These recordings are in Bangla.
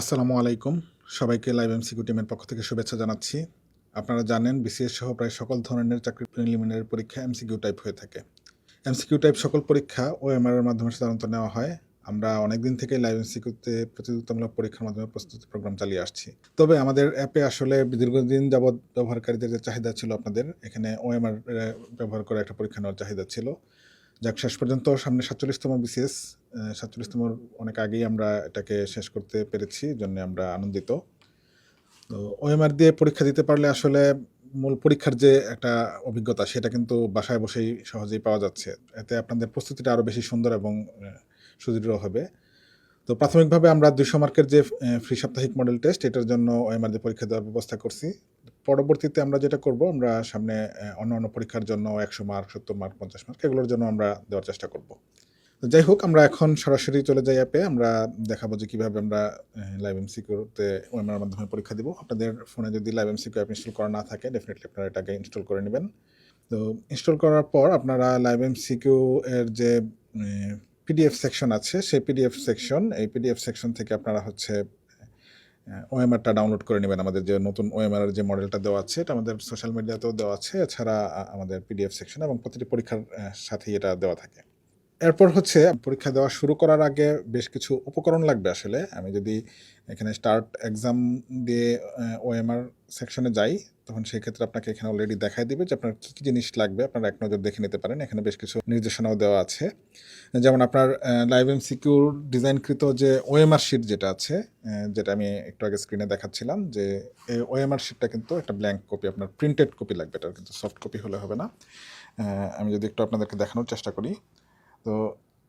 আসসালামু আলাইকুম। সবাইকে লাইভ এমসিকিউ টিমের পক্ষ থেকে শুভেচ্ছা জানাচ্ছি। আপনারা জানেন বিসিএস সহ প্রায় সকল ধরনের চাকরি প্রিলিমিনারি পরীক্ষা এমসিকিউ টাইপ হয়ে থাকে। এমসিকিউ টাইপ সকল পরীক্ষা ও এর মাধ্যমে সাধারণত নেওয়া হয়। আমরা অনেকদিন থেকে লাইভ এমসিকিউতে প্রতিযোগিতামূলক পরীক্ষার মাধ্যমে প্রস্তুতি প্রোগ্রাম চালিয়ে আসছি। তবে আমাদের অ্যাপে আসলে দীর্ঘদিন যাবৎ ব্যবহারকারীদের যে চাহিদা ছিল আপনাদের, এখানে ওএমআর ব্যবহার করে একটা পরীক্ষা নেওয়ার চাহিদা ছিল। যাক, শেষ পর্যন্ত সামনে সাতচল্লিশতম বিসিএস সাতচল্লিশতম অনেক আগেই আমরা এটাকে শেষ করতে পেরেছি, জন্য আমরা আনন্দিত। তো ওএমআর দিয়ে পরীক্ষা দিতে পারলে আসলে মূল পরীক্ষার যে একটা অভিজ্ঞতা, সেটা কিন্তু বাসায় বসেই সহজেই পাওয়া যাচ্ছে। এতে আপনাদের প্রস্তুতিটা আরও বেশি সুন্দর এবং সুদৃঢ় হবে। তো প্রাথমিকভাবে আমরা দুশো মার্কের যে ফ্রি সাপ্তাহিক মডেল টেস্ট এটার জন্য ওএমআর পরীক্ষা দেওয়ার ব্যবস্থা করছি। পরবর্তীতে আমরা যেটা করব, আমরা সামনে অন্য অন্য পরীক্ষার জন্য একশো মার্ক, সত্তর মার্ক, পঞ্চাশ মার্ক, এগুলোর জন্য আমরা দেওয়ার চেষ্টা করব। যাই হোক, আমরা এখন সরাসরি চলে যাই অ্যাপে আমরা দেখাবো যে কীভাবে আমরা লাইভ এমসিকিউতে ওএমআর মাধ্যমে পরীক্ষা দিব। আপনাদের ফোনে যদি লাইভ এমসিকিউ অ্যাপ ইনস্টল করা না থাকে ডেফিনেটলি আপনারা এটাকে ইনস্টল করে নেবেন। তো ইনস্টল করার পর আপনারা লাইভ এমসিকিউ এর যে পিডিএফ সেকশন আছে, সেই পিডিএফ সেকশন এই পিডিএফ সেকশন থেকে আপনারা হচ্ছে ওএমআরটা ডাউনলোড করে নেবেন। আমাদের যে নতুন ওএমআর যে মডেলটা দেওয়া আছে, এটা আমাদের সোশ্যাল মিডিয়াতেও দেওয়া আছে। এছাড়া আমাদের পিডিএফ সেকশন এবং প্রতিটি পরীক্ষার সাথেই এটা দেওয়া থাকে। এরপর হচ্ছে পরীক্ষা দেওয়া শুরু করার আগে বেশ কিছু উপকরণ লাগবে আসলে। আমি যদি এখানে স্টার্ট এক্সাম দিয়ে ওএমআর সেকশনে যাই, তখন সেই ক্ষেত্রে আপনাকে এখানে অলরেডি দেখাই দিবে যে আপনার কী কী জিনিস লাগবে। আপনারা এক নজর দেখে নিতে পারেন। এখানে বেশ কিছু নির্দেশনাও দেওয়া আছে। যেমন আপনার লাইভ এম সিকিউর ডিজাইনকৃত যে ওএমআর শিট যেটা আছে যেটা আমি একটু আগে স্ক্রিনে দেখাচ্ছিলাম যে এই ওএমআর শিটটা কিন্তু একটা ব্ল্যাঙ্ক কপি আপনার প্রিন্টেড কপি লাগবে। এটা কিন্তু সফট কপি হলে হবে না। আমি যদি একটু আপনাদেরকে দেখানোর চেষ্টা করি। তো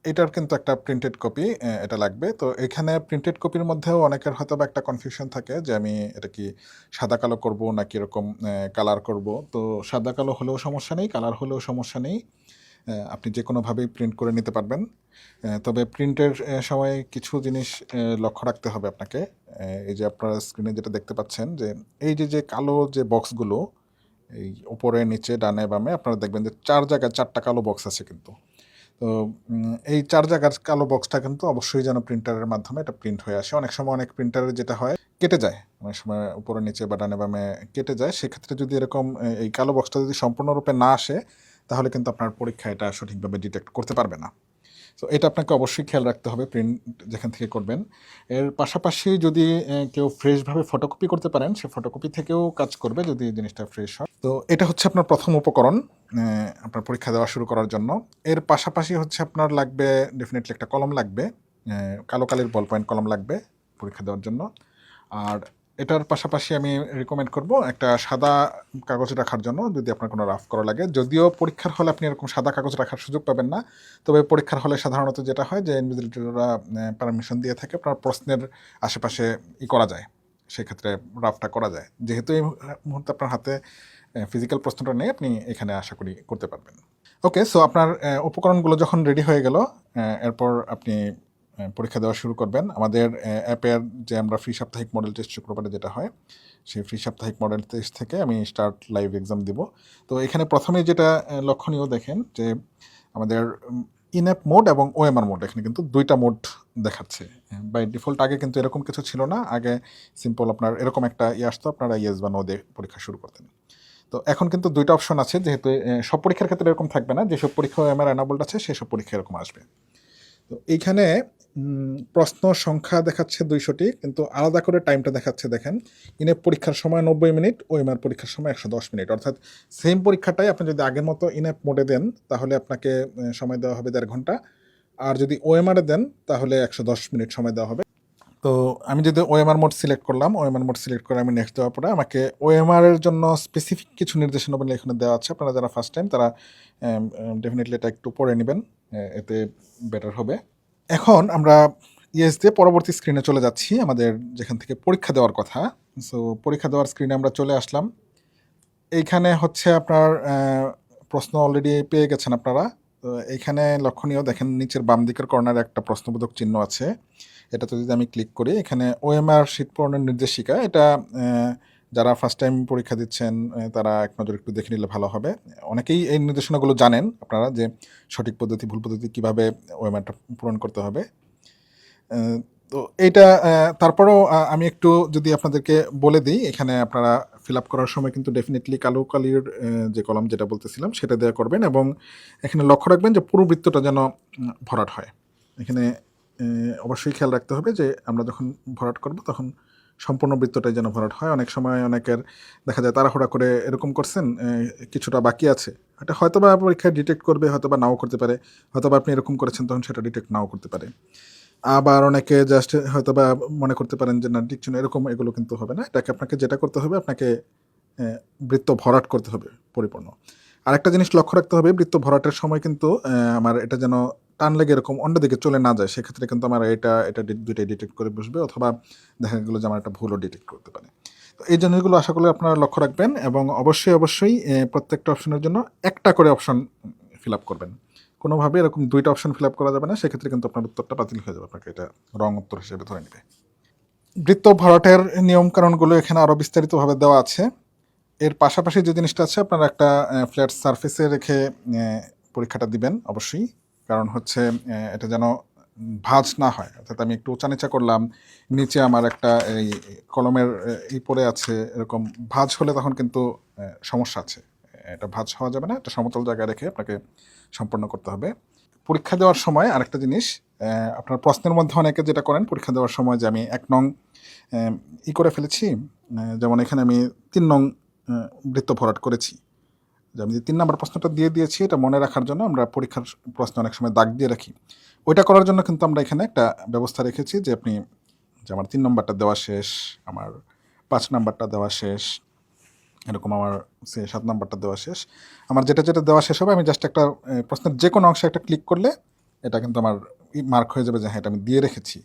এটার কিন্তু একটা প্রিন্টেড কপি এটা লাগবে। তো এখানে প্রিন্টেড কপির মধ্যেও অনেকের হয়তো বা একটা কনফিউশন থাকে যে আমি এটা কি সাদা কালো করব নাকি এরকম কালার করব। তো সাদা কালো হলেও সমস্যা নেই কালার হলেও সমস্যা নেই। আপনি যে কোনোভাবেই প্রিন্ট করে নিতে পারবেন। তবে প্রিন্টের সময় কিছু জিনিস লক্ষ্য রাখতে হবে আপনাকে। এই যে আপনারা স্ক্রিনে যেটা দেখতে পাচ্ছেন যে এই যে যে কালো যে বক্সগুলো এই উপরে নিচে, ডানে, বামে, আপনারা দেখবেন যে চার জায়গায় চারটা কালো বক্স আছে কিন্তু। তো এই চার জায়গার কালো বক্সটা কিন্তু অবশ্যই যেন প্রিন্টারের মাধ্যমে এটা প্রিন্ট হয়ে আসে। অনেক সময় অনেক প্রিন্টারের যেটা হয়, কেটে যায়। অনেক সময় উপরে, নিচে বা ডানে বামে কেটে যায়। সেক্ষেত্রে যদি এরকম এই কালো বক্সটা যদি সম্পূর্ণরূপে না আসে, তাহলে কিন্তু আপনার পরীক্ষা এটা সঠিকভাবে ডিটেক্ট করতে পারবে না। তো এটা আপনাকে অবশ্যই খেয়াল রাখতে হবে প্রিন্ট যেখান থেকে করবেন। এর পাশাপাশি যদি কেউ ফ্রেশভাবে ফটোকপি করতে পারেন, সে ফটোকপি থেকেও কাজ করবে যদি জিনিসটা ফ্রেশ হয়। তো, এটা হচ্ছে আপনার প্রথম উপকরণ আপনার পরীক্ষা দেওয়া শুরু করার জন্য। এর পাশাপাশি হচ্ছে আপনার লাগবে ডেফিনেটলি একটা কলম লাগবে কালো কালির বল পয়েন্ট কলম লাগবে পরীক্ষা দেওয়ার জন্য। আর এটার পাশাপাশি আমি রেকমেন্ড করব একটা সাদা কাগজ রাখার জন্য যদি আপনার কোনো রাফ করা লাগে। যদিও পরীক্ষার হলে আপনি এরকম সাদা কাগজ রাখার সুযোগ পাবেন না। তবে পরীক্ষার হলে সাধারণত যেটা হয় যে ইনভিজিলেটররা পারমিশন দিয়ে থাকে আপনার প্রশ্নের আশেপাশে ই করা যায়। সেক্ষেত্রে রাফটা করা যায়। যেহেতু এই মুহূর্তে আপনার হাতে ফিজিক্যাল প্রশ্নটা নেই, আপনি এখানে আশা করি করতে পারবেন। ওকে সো আপনার উপকরণগুলো যখন রেডি হয়ে গেল এরপর আপনি পরীক্ষা দেওয়া শুরু করবেন। আমাদের অ্যাপের যে আমরা ফ্রি সাপ্তাহিক মডেল টেস্ট শুক্রবারে যেটা হয়, সেই ফ্রি সাপ্তাহিক মডেল টেস্ট থেকে আমি স্টার্ট লাইভ এক্সাম দিব। তো এখানে প্রথমে যেটা লক্ষণীয় দেখেন যে আমাদের ইনঅ্যাপ মোড এবং ওএমআর মোড এখানে কিন্তু দুইটা মোড দেখাচ্ছে। বাই ডিফল্ট আগে কিন্তু এরকম কিছু ছিল না। আগে সিম্পল আপনার এরকম একটা ইয়ে আসতো, আপনারা ইয়েস বা নো দিয়ে পরীক্ষা শুরু করতেন। তো এখন কিন্তু দুইটা অপশন আছে, যেহেতু সব পরীক্ষার ক্ষেত্রে এরকম থাকবে না। যেসব পরীক্ষা ওএমআর অ্যানাবল্ড আছে, সেসব পরীক্ষা এরকম আসবে। তো এইখানে প্রশ্ন সংখ্যা দেখাচ্ছে দুইশোটি, কিন্তু আলাদা করে টাইমটা দেখাচ্ছে, দেখেন। ইনে পরীক্ষার সময় নব্বই মিনিট ওএমআর পরীক্ষার সময় একশো দশ মিনিট। অর্থাৎ সেম পরীক্ষাটাই আপনি যদি আগের মতো ইনঅ্যাপ মোডে দেন, তাহলে আপনাকে সময় দেওয়া হবে দেড় ঘণ্টা। আর যদি ওএমআরে দেন, তাহলে একশো দশ মিনিট সময় দেওয়া হবে। তো আমি যদি ওএমআর মোড সিলেক্ট করলাম ওএমআর মোড সিলেক্ট করে আমি নেক্সট দেওয়ার পরে আমাকে ওএমআর এর জন্য স্পেসিফিক কিছু নির্দেশনাবলী এখানে দেওয়া আছে। আপনারা যারা ফার্স্ট টাইম তারা ডেফিনেটলি এটা একটু পড়ে নেবেন এতে বেটার হবে। এখন আমরা ইয়েস দিয়ে পরবর্তী স্ক্রিনে চলে যাচ্ছি, আমাদের যেখান থেকে পরীক্ষা দেওয়ার কথা। সো পরীক্ষা দেওয়ার স্ক্রিনে আমরা চলে আসলাম। এইখানে হচ্ছে আপনার প্রশ্ন অলরেডি পেয়ে গেছেন আপনারা। তো এইখানে লক্ষণীয়, দেখেন নিচের বাম দিকের কর্নারে একটা প্রশ্নবোধক চিহ্ন আছে। এটাতে যদি আমি ক্লিক করি, এখানে ওএমআর শীট পূরণের নির্দেশিকা, এটা যারা ফার্স্ট টাইম পরীক্ষা দিচ্ছেন তারা এক নজর একটু দেখে নিলে ভালো হবে। অনেকেই এই নির্দেশনাগুলো জানেন আপনারা যে সঠিক পদ্ধতি, ভুল পদ্ধতি কীভাবে ওএমআরটা পূরণ করতে হবে। তো এইটা তারপরেও আমি একটু যদি আপনাদেরকে বলে দিই, এখানে আপনারা ফিল আপ করার সময় কিন্তু ডেফিনেটলি কালো কালির যে কলম যেটা বলতেছিলাম, সেটা দেওয়া করবেন এবং এখানে লক্ষ্য রাখবেন যে পুরো বৃত্তটা যেন ভরাট হয়। এখানে অবশ্যই খেয়াল রাখতে হবে যে আমরা যখন ভরাট করব তখন সম্পূর্ণ বৃত্তটাই যেন ভরাট হয়। অনেক সময় অনেকের দেখা যায় তাড়াহুড়া করে এরকম করছেন কিছুটা বাকি আছে। এটা হয়তো বা পরীক্ষায় ডিটেক্ট করবে হয়তো বা নাও করতে পারে। হয়তো বা আপনি এরকম করেছেন, তখন সেটা ডিটেক্ট নাও করতে পারে। আবার অনেকে জাস্ট হয়তো বা মনে করতে পারেন যে, না ডিকশন এরকম এগুলো কিন্তু হবে না। এটাকে আপনাকে যেটা করতে হবে, আপনাকে বৃত্ত ভরাট করতে হবে পরিপূর্ণ। আরেকটা জিনিস লক্ষ্য রাখতে হবে, বৃত্ত ভরাটের সময় কিন্তু আমার এটা যেন টান লেগে এরকম অন্যদিকে চলে না যায়, সেক্ষেত্রে কিন্তু আমার এটা এটা দুইটাই ডিটেক্ট করে বসবে অথবা দেখা গেলো যে আমার একটা ভুলও ডিটেক্ট করতে পারে। তো এই জিনিসগুলো আশা করি আপনারা লক্ষ্য রাখবেন এবং অবশ্যই অবশ্যই প্রত্যেকটা অপশনের জন্য একটা করে অপশন ফিল আপ করবেন। কোনোভাবে এরকম দুইটা অপশন ফিল আপ করা যাবে না, সেক্ষেত্রে কিন্তু আপনার উত্তরটা বাতিল হয়ে যাবে, আপনাকে এটা রং উত্তর হিসেবে ধরে নেবে। বৃত্ত ভরাটের নিয়মকানুনগুলো এখানে আরও বিস্তারিতভাবে দেওয়া আছে। এর পাশাপাশি যে জিনিসটা আছে, আপনারা একটা ফ্ল্যাট সারফেসে রেখে পরীক্ষাটা দিবেন, অবশ্যই। কারণ হচ্ছে এটা যেন ভাঁজ না হয়। অর্থাৎ আমি একটু উঁচা নিচা করলাম, নিচে আমার একটা এই কলমের ই পড়ে আছে, এরকম ভাঁজ হলে তখন কিন্তু সমস্যা আছে। এটা ভাঁজ হওয়া যাবে না, এটা সমতল জায়গায় রেখে আপনাকে সম্পন্ন করতে হবে। পরীক্ষা দেওয়ার সময় আরেকটা জিনিস আপনার প্রশ্নের মধ্যে অনেকে যেটা করেন, পরীক্ষা দেওয়ার সময় যে আমি এক নং ই করে ফেলেছি যেমন এখানে আমি তিন নং বৃত্ত ভরাট করেছি। যে আমি যে তিন নম্বর প্রশ্নটা দিয়ে দিয়েছি, এটা মনে রাখার জন্য আমরা পরীক্ষার প্রশ্ন অনেক সময় দাগ দিয়ে রাখি। ওইটা করার জন্য কিন্তু আমরা এখানে একটা ব্যবস্থা রেখেছি যে আপনি যে আমার তিন নম্বরটা দেওয়া শেষ, আমার পাঁচ নাম্বারটা দেওয়া শেষ, এরকম আমার সে সাত নাম্বারটা দেওয়া শেষ। আমার যেটা যেটা দেওয়া শেষ হবে, আমি জাস্ট একটা প্রশ্নের যে কোনো অংশে একটা ক্লিক করলে এটা কিন্তু আমার মার্ক হয়ে যাবে যে হ্যাঁ এটা আমি দিয়ে রেখেছি।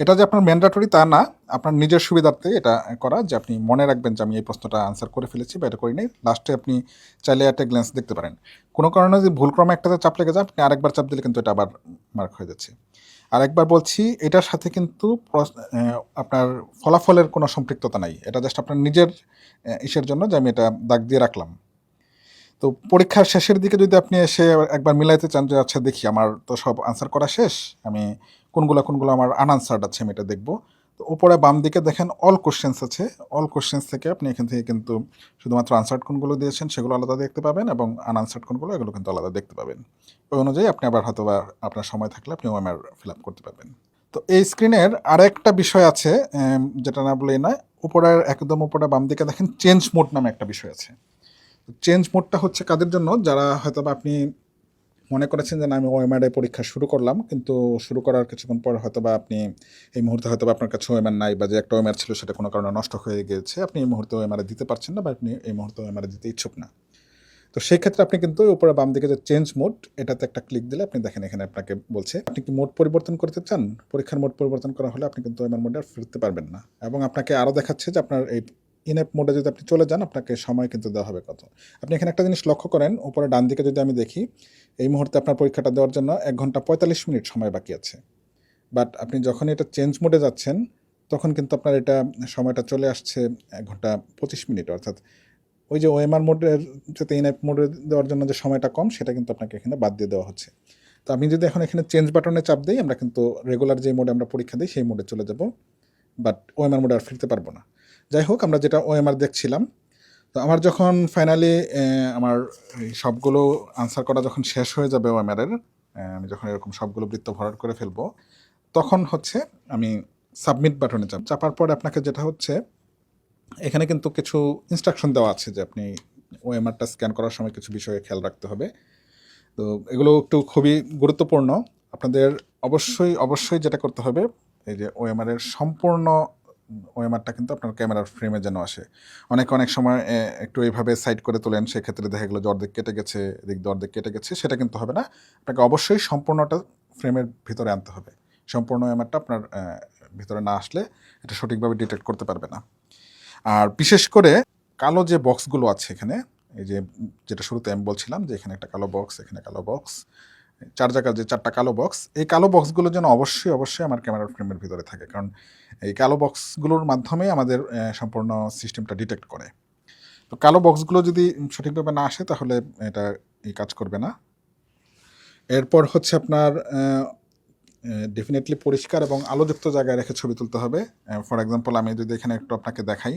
এটা যে আপনার ম্যান্ডাটরি তা না, আপনার নিজের সুবিধার্থে এটা করা যে আপনি মনে রাখবেন যে আমি এই প্রশ্নটা আনসার করে ফেলেছি বা এটা করি নাই লাস্টে আপনি চাইলে একটা গ্ল্যান্স দেখতে পারেন। কোনো কারণে যদি ভুলক্রমে একটাতে চাপ লেগে যায়, আপনি আরেকবার চাপ দিলে কিন্তু এটা আবার মার্ক হয়ে যাচ্ছে। আরেকবার বলছি, এটার সাথে কিন্তু আপনার ফলাফলের কোনো সম্পৃক্ততা নাই। এটা জাস্ট আপনার নিজের ইসের জন্য যে আমি এটা দাগ দিয়ে রাখলাম। তো পরীক্ষার শেষের দিকে যদি আপনি এসে একবার মিলাইতে চান যে আচ্ছা দেখি, আমার তো সব আনসার করা শেষ, আমি কোনগুলো কোনগুলো আমার আনআনসার্ড আছে, আমি এটা দেখব। তো উপরে বাম দিকে দেখেন অল কোশ্চেন্স আছে। অল কোশ্চেন্স থেকে আপনি এখান থেকে কিন্তু শুধুমাত্র আনসার্ড কোনগুলো দিয়েছেন, সেগুলো আলাদা দেখতে পাবেন এবং আনআনসার্ড কোনগুলো, এগুলো কিন্তু আলাদা দেখতে পাবেন। ওই অনুযায়ী আপনি আবার হয়তো বা আপনার সময় থাকলে আপনি ওএমআর ফিল আপ করতে পারবেন। তো এই স্ক্রিনের আরেকটা বিষয় আছে যেটা না বলেই নয়, উপরের, একদম উপরে বাম দিকে দেখেন চেঞ্জ মোড নামে একটা বিষয় আছে। চেঞ্জ মোডটা হচ্ছে কাদের জন্য? যারা হয়তো আপনি মনে করেছেন যে না, আমি ওএমআর পরীক্ষা শুরু করলাম, কিন্তু শুরু করার কিছুক্ষণ পর হয়তো বা আপনি এই মুহূর্তে হয়তো আপনার কাছে ওএমআর নাই বা যে একটা ওএমআর ছিল সেটা কোনো কারণে নষ্ট হয়ে গিয়েছে, আপনি এই মুহূর্তে ওএমআর দিতে পারছেন না বা আপনি এই মুহূর্তে ওএমআর দিতে ইচ্ছুক না। তো সেই ক্ষেত্রে আপনি কিন্তু উপরে বাম দিকে যে চেঞ্জ মোড এটাতে একটা ক্লিক দিলে আপনি দেখেন এখানে আপনাকে বলছে, আপনি কি মোড পরিবর্তন করতে চান? পরীক্ষার মোড পরিবর্তন করা হলে আপনি কিন্তু ওএমআর মোডে আর ফিরতে পারবেন না। এবং আপনাকে আরও দেখাচ্ছে যে আপনার এই ইনএপ মোডে যদি আপনি চলে যান, আপনাকে সময় কিন্তু দেওয়া হবে কত? আপনি এখানে একটা জিনিস লক্ষ্য করেন, উপরে ডান দিকে যদি আমি দেখি, এই মুহূর্তে আপনার পরীক্ষাটা দেওয়ার জন্য এক ঘণ্টা পঁয়তাল্লিশ মিনিট সময় বাকি আছে। বাট আপনি যখন এটা চেঞ্জ মোডে যাচ্ছেন, তখন কিন্তু আপনার এটা সময়টা চলে আসছে এক ঘণ্টা পঁচিশ মিনিট, অর্থাৎ ওই যে ওএমআর মোডের যাতে ইনএপ মোডে দেওয়ার জন্য যে সময়টা কম, সেটা কিন্তু আপনাকে এখানে বাদ দিয়ে দেওয়া হচ্ছে। তো আমি যদি এখন এখানে চেঞ্জ বাটনে চাপ দিই, আমরা কিন্তু রেগুলার যে মোডে আমরা পরীক্ষা দিই, সেই মোডে চলে যাব। বাট ওএমআর মোডে আর ফিরতে পারব না। যাই হোক আমরা যেটা ওএমআর দেখছিলাম, তো আমার যখন ফাইনালি আমার সবগুলো আনসার করা যখন শেষ হয়ে যাবে ওএমআরের আমি যখন এরকম সবগুলো বৃত্ত ভরাট করে ফেলব, তখন হচ্ছে আমি সাবমিট বাটনে চাপ চাপার পরে আপনাকে যেটা হচ্ছে, এখানে কিন্তু কিছু ইনস্ট্রাকশন দেওয়া আছে যে আপনি ওএমআরটা স্ক্যান করার সময় কিছু বিষয়ে খেয়াল রাখতে হবে। তো এগুলো একটু খুবই গুরুত্বপূর্ণ। আপনাদের অবশ্যই অবশ্যই যেটা করতে হবে, এই যে ওএমআর এর সম্পূর্ণ ওএমআরটা কিন্তু আপনার ক্যামেরার ফ্রেমে যেন আসে। অনেক অনেক সময় একটু এইভাবে সাইড করে তোলেন, সেক্ষেত্রে দেখা গেলো অর্ধেক কেটে গেছে, এদিক দিয়ে অর্ধেক কেটে গেছে, সেটা কিন্তু হবে না। আপনাকে অবশ্যই সম্পূর্ণটা ফ্রেমের ভিতরে আনতে হবে। সম্পূর্ণ ওএমআরটা আপনার ভিতরে না আসলে এটা সঠিকভাবে ডিটেক্ট করতে পারবে না। আর বিশেষ করে কালো যে বক্সগুলো আছে এখানে, এই যে, যেটা শুরুতে আমি বলছিলাম যে এখানে একটা কালো বক্স এখানে কালো বক্স চার জায়গার যে চারটা কালো বক্স এই কালো বক্সগুলো যেন অবশ্যই অবশ্যই আমার ক্যামেরার ফ্রেমের ভিতরে থাকে। কারণ এই কালো বক্সগুলোর মাধ্যমেই আমাদের সম্পূর্ণ সিস্টেমটা ডিটেক্ট করে। তো কালো বক্সগুলো যদি সঠিকভাবে না আসে, তাহলে এটা এই কাজ করবে না। এরপর হচ্ছে আপনার ডেফিনেটলি পরিষ্কার এবং আলোযুক্ত জায়গায় রেখে ছবি তুলতে হবে। ফর এক্সাম্পল আমি যদি এখানে একটু আপনাকে দেখাই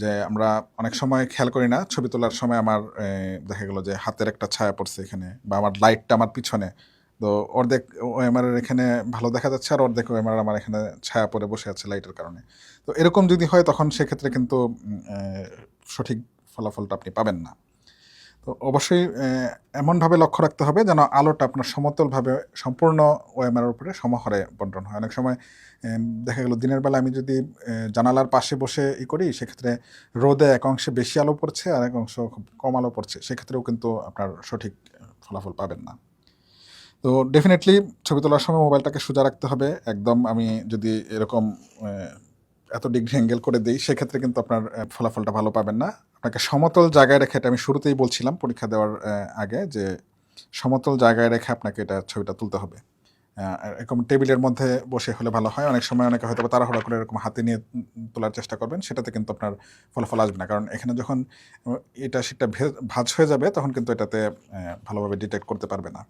যে আমরা অনেক সময় খেয়াল করি না, ছবি তোলার সময় আমার দেখা গেল যে হাতের একটা ছায়া পড়ছে এখানে বা আমার লাইটটা আমার পিছনে। তো অর্ধেক ওএমআর এর এখানে ভালো দেখা যাচ্ছে আর অর্ধেক ওএমআর আমার এখানে ছায়া পড়ে বসে আছে লাইটের কারণে। তো এরকম যদি হয় তখন সেক্ষেত্রে কিন্তু সঠিক ফলাফলটা আপনি পাবেন না। তো অবশ্যই এমনভাবে লক্ষ্য রাখতে হবে যেন আলোটা আপনার সমতলভাবে সম্পূর্ণ ওএমআর উপরে সমহারে বন্টন হয়। অনেক সময় দেখা গেল দিনের বেলা আমি যদি জানালার পাশে বসে ই করি, সেক্ষেত্রে রোদে এক অংশে বেশি আলো পড়ছে আর এক অংশ খুব কম আলো পড়ছে। সেক্ষেত্রেও কিন্তু আপনার সঠিক ফলাফল পাবেন না। তো ডেফিনেটলি ছবি তোলার সময় মোবাইলটাকে সোজা রাখতে হবে। একদম আমি যদি এরকম এত ডিগ্রি অ্যাঙ্গেল করে দিই, সেক্ষেত্রে কিন্তু আপনার ফলাফলটা ভালো পাবেন না। আপনাকে সমতল জায়গায় রেখে এটা আমি শুরুতেই বলছিলাম পরীক্ষা দেওয়ার আগে যে সমতল জায়গায় রেখে আপনাকে এটা ছবিটা তুলতে হবে। এরকম টেবিলের মধ্যে বসে হলে ভালো হয়। অনেক সময় অনেকে হয়তো তাড়াহুড়া করে এরকম হাতে নিয়ে তোলার চেষ্টা করবেন, সেটাতে কিন্তু আপনার ফলাফল আসবে না। কারণ এখানে যখন এটা সেটা ভাঁজ হয়ে যাবে, তখন কিন্তু এটাতে ভালোভাবে ডিটেক্ট করতে পারবে না।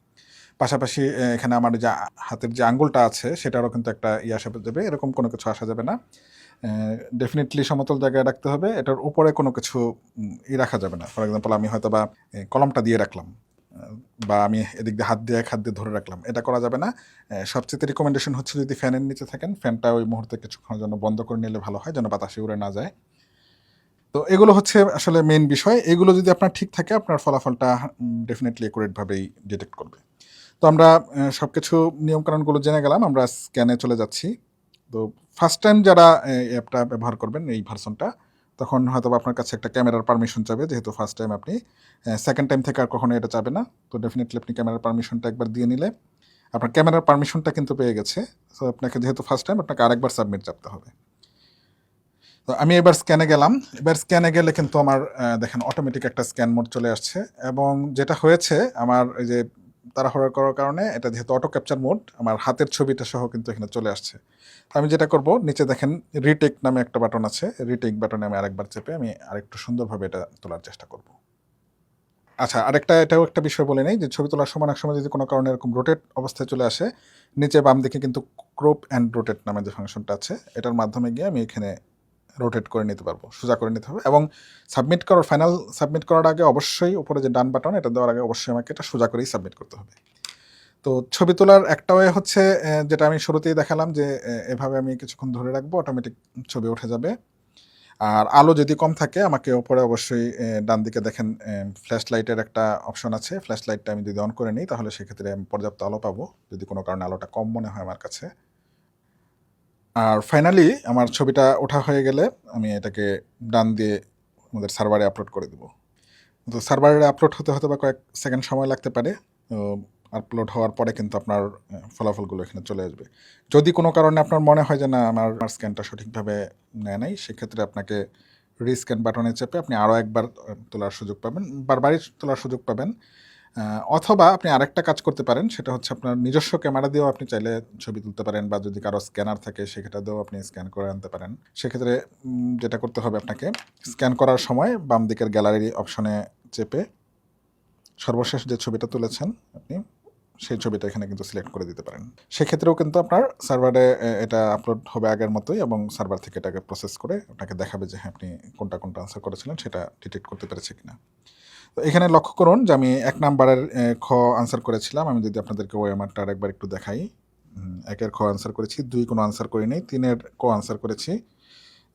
পাশাপাশি এখানে আমার যে হাতের যে আঙ্গুলটা আছে, সেটারও কিন্তু একটা ইয়ে আসা যাবে। এরকম কোনো কিছু আসা যাবে না। ডেফিনেটলি সমতল জায়গায় রাখতে হবে। এটার উপরে কোনো কিছু ই রাখা যাবে না। ফর এক্সাম্পল আমি হয়তো বা কলমটা দিয়ে রাখলাম বা আমি এদিক দিয়ে হাত দিয়ে, এক হাত দিয়ে ধরে রাখলাম। এটা করা যাবে না। সবচেয়ে রিকমেন্ডেশন হচ্ছে যদি ফ্যানের নিচে থাকেন, ফ্যানটা ওই মুহূর্তে কিছুক্ষণের জন্য বন্ধ করে নিলে ভালো হয়, যেন বাতাসে উড়ে না যায়। তো এগুলো হচ্ছে আসলে মেন বিষয়। এগুলো যদি আপনার ঠিক থাকে, আপনার ফলাফলটা ডেফিনেটলি একুরেটভাবেই ডিটেক্ট করবে। তো আমরা সব কিছু নিয়মকানুনগুলো জেনে গেলাম। আমরা স্ক্যানে চলে যাচ্ছি। তো ফার্স্ট টাইম যারা অ্যাপটা ব্যবহার করবেন, এই ভার্সনটা তখন হয়তো আপনার কাছে একটা ক্যামেরার পারমিশন চাবে, যেহেতু ফার্স্ট টাইম আপনি সেকেন্ড টাইম থেকে আর কখনো এটা চাবে না। তো ডেফিনেটলি আপনি ক্যামেরার পারমিশনটা একবার দিয়ে নিলে, আপনার ক্যামেরার পারমিশনটা কিন্তু পেয়ে গেছে। তো আপনাকে যেহেতু ফার্স্ট টাইম আপনাকে আরেকবার সাবমিট চাপতে হবে। তো আমি এবার স্ক্যানে গেলাম। এবার স্ক্যানে গেলে কিন্তু আমার দেখেন অটোমেটিক একটা স্ক্যান মোড চলে আসছে। এবং যেটা হয়েছে, আমার এই যে তাড়াহুড়া করার কারণে এটা যেহেতু অটো ক্যাপচার মোড আমার হাতের ছবিটা সহ কিন্তু এখানে চলে আসছে। তো আমি যেটা করব, নিচে দেখেন রিটেক নামে একটা বাটন আছে। রিটেক বাটনে আমি আরেকবার চেপে আমি আরেকটু সুন্দরভাবে এটা তোলার চেষ্টা করব। আচ্ছা আরেকটা এটাও একটা বিষয় বলে নেই যে ছবি তোলার সময় অনেক সময় যদি কোনো কারণে এরকম রোটেট অবস্থায় চলে আসে, নিচে বাম দিকে কিন্তু ক্রোপ অ্যান্ড রোটেট নামে যে ফাংশনটা আছে, এটার মাধ্যমে গিয়ে আমি এখানে রোটেট করে নিতে পারব, সোজা করে নিতে হবে এবং সাবমিট করার ফাইনাল সাবমিট করার আগে অবশ্যই উপরে যে ডান বাটন এটা দেওয়ার আগে অবশ্যই আমাকে এটা সোজা করেই সাবমিট করতে হবে। তো ছবি তোলার একটা ওয়ে হচ্ছে যেটা আমি শুরুতেই দেখালাম যে এভাবে আমি কিছুক্ষণ ধরে রাখব অটোমেটিক ছবি উঠে যাবে। আর আলো যদি কম থাকে, আমাকে ওপরে অবশ্যই ডান দিকে দেখেন ফ্ল্যাশ লাইটের একটা অপশন আছে। ফ্ল্যাশ লাইটটা আমি যদি অন করে নিই, তাহলে সেক্ষেত্রে আমি পর্যাপ্ত আলো পাবো। যদি কোনো কারণে আলোটা কম মনে হয় আমার কাছে আর ফাইনালি আমার ছবিটা ওঠা হয়ে গেলে আমি এটাকে ডান দিয়ে আমাদের সার্ভারে আপলোড করে দেবো। তো সার্ভারে আপলোড হতে হতে বা কয়েক সেকেন্ড সময় লাগতে পারে আপলোড হওয়ার পরে কিন্তু আপনার ফলাফলগুলো এখানে চলে আসবে। যদি কোনো কারণে আপনার মনে হয় যে না, আমার স্ক্যানটা সঠিকভাবে নেয় নাই, সেক্ষেত্রে আপনাকে রিস্ক্যান বাটনে চেপে আপনি আরও একবার তোলার সুযোগ পাবেন, বারবারই তোলার সুযোগ পাবেন। অথবা আপনি আরেকটা কাজ করতে পারেন, সেটা হচ্ছে আপনার নিজস্ব ক্যামেরা দিয়েও আপনি চাইলে ছবি তুলতে পারেন, বা যদি কারও স্ক্যানার থাকে, সেক্ষেত্রে দিয়েও আপনি স্ক্যান করে আনতে পারেন। সেক্ষেত্রে যেটা করতে হবে আপনাকে, স্ক্যান করার সময় বাম দিকের গ্যালারি অপশনে চেপে সর্বশেষ যে ছবিটা তুলেছেন আপনি, সেই ছবিটা এখানে কিন্তু সিলেক্ট করে দিতে পারেন। সেক্ষেত্রেও কিন্তু আপনার সার্ভারে এটা আপলোড হবে আগের মতোই, এবং সার্ভার থেকে এটাকে প্রসেস করে আপনাকে দেখাবে যে হ্যাঁ আপনি কোনটা কোনটা আনসার করেছিলেন, সেটা ডিটেক্ট করতে পেরেছে কিনা। তো এখানে লক্ষ্য করুন যে আমি এক নাম্বারের খ আনসার করেছিলাম। আমি যদি আপনাদেরকে ওএমআরটা আরেকবার একটু দেখাই। একের খ আনসার করেছি, দুই কোনো আনসার করিনি, তিনের ক আনসার করেছি।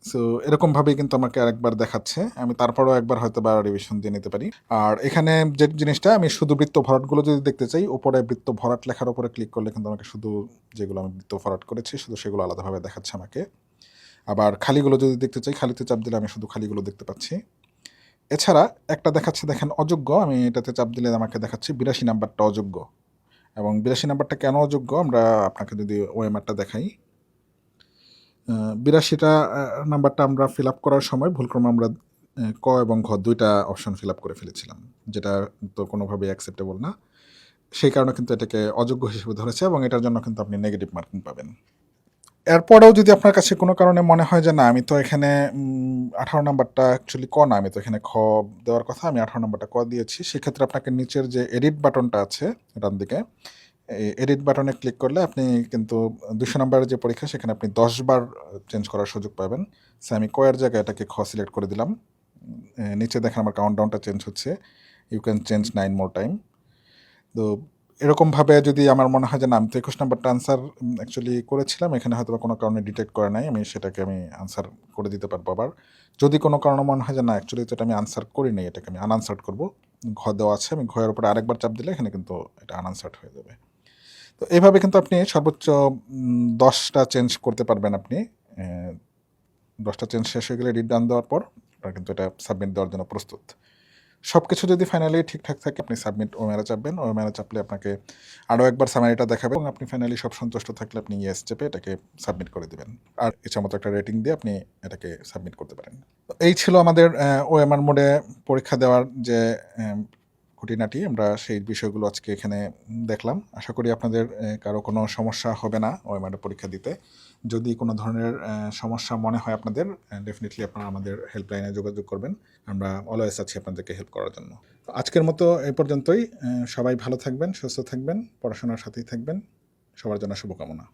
সো এরকমভাবেই কিন্তু আমাকে আরেকবার দেখাচ্ছে। আমি তারপরেও একবার হয়তো বা রিভিশন দিয়ে নিতে পারি। আর এখানে যে জিনিসটা, আমি শুধু বৃত্ত ভরাটগুলো যদি দেখতে চাই, উপরে বৃত্ত ভরাট লেখার উপরে ক্লিক করলে কিন্তু আমাকে শুধু যেগুলো আমি বৃত্ত ভরাট করেছি, শুধু সেগুলো আলাদাভাবে দেখাচ্ছে আমাকে। আবার খালিগুলো যদি দেখতে চাই, খালিতে চাপ দিলে আমি শুধু খালিগুলো দেখতে পাচ্ছি। এছাড়া একটা দেখাচ্ছে, দেখেন, অযোগ্য। আমি এটাতে চাপ দিলে আমাকে দেখাচ্ছে বিরাশি নাম্বারটা অযোগ্য। এবং বিরাশি নাম্বারটা কেন অযোগ্য? আমরা আপনাকে যদি ওএমআরটা দেখাই। বিরাশিটা নাম্বারটা আমরা ফিল আপ করার সময় ভুলক্রমে আমরা ক এবং ঘ দুইটা অপশন ফিল আপ করে ফেলেছিলাম, যেটা তো কোনোভাবেই অ্যাকসেপ্টেবল না। সেই কারণে কিন্তু এটাকে অযোগ্য হিসেবে ধরেছে এবং এটার জন্য কিন্তু আপনি নেগেটিভ মার্কিং পাবেন। এরপরেও যদি আপনার কাছে কোনো কারণে মনে হয় যে না, আমি তো এখানে আঠারো নাম্বারটা অ্যাকচুয়ালি ক না, আমি তো এখানে খ দেওয়ার কথা, আমি আঠারো নাম্বারটা ক দিয়েছি, সেক্ষেত্রে আপনাকে নিচের যে এডিট বাটনটা আছে ডান দিকে এডিট বাটনে ক্লিক করলে আপনি কিন্তু দুশো নম্বরের যে পরীক্ষা, সেখানে আপনি দশ বার চেঞ্জ করার সুযোগ পাবেন। সে আমি কয়ের জায়গায় এটাকে খ সিলেক্ট করে দিলাম। নিচে দেখেন আমার কাউন্ট ডাউনটা চেঞ্জ হচ্ছে। You can change nine more time তো এরকমভাবে যদি আমার মনে হয় যে না, আমি তো একুশ নাম্বারটা আনসার অ্যাকচুয়ালি করেছিলাম, এখানে হয়তো কোনো কারণে ডিটেক্ট করে নাই, আমি সেটাকে আমি আনসার করে দিতে পারব আবার। যদি কোনো কারণে মনে হয় যে না অ্যাকচুয়ালি তো এটা আমি আনসার করি নাই, এটাকে আমি আনআনসার্ড করব, ঘ দেওয়া আছে, আমি ঘয়ের উপরে আরেকবার চাপ দিলে এখানে কিন্তু এটা আনআনসার্ড হয়ে যাবে। তো এইভাবে কিন্তু আপনি সর্বোচ্চ দশটা চেঞ্জ করতে পারবেন আপনি। দশটা চেঞ্জ শেষ হয়ে গেলে এডিট ডান দেওয়ার পর, আপনার কিন্তু এটা সাবমিট দেওয়ার জন্য প্রস্তুত। সব কিছু যদি ফাইনালি ঠিকঠাক থাকে, আপনি সাবমিট ও মেরা চাপবেন। ও মেরা চাপলে আপনাকে আরও একবার সামারিটা দেখাবে এবং আপনি ফাইনালি সব সন্তুষ্ট থাকলে আপনি ইয়েস চেপে এটাকে সাবমিট করে দেবেন। আর ইচ্ছা মতো একটা রেটিং দিয়ে আপনি এটাকে সাবমিট করতে পারেন। এই ছিল আমাদের ওএমআর মোডে পরীক্ষা দেওয়ার যে খুঁটিনাটি আমরা সেই বিষয়গুলো আজকে এখানে দেখলাম। আশা করি আপনাদের কারও কোনো সমস্যা হবে না ওএমআর পরীক্ষা দিতে। যদি কোনো ধরনের সমস্যা মনে হয় আপনাদের ডেফিনেটলি আপনারা আমাদের হেল্পলাইনে যোগাযোগ করবেন। আমরা অলওয়েজ আছি আপনাদেরকে হেল্প করার জন্য। আজকের মতো এই পর্যন্তই। সবাই ভালো থাকবেন, সুস্থ থাকবেন, পড়াশোনার সাথেই থাকবেন। সবার জন্য শুভকামনা।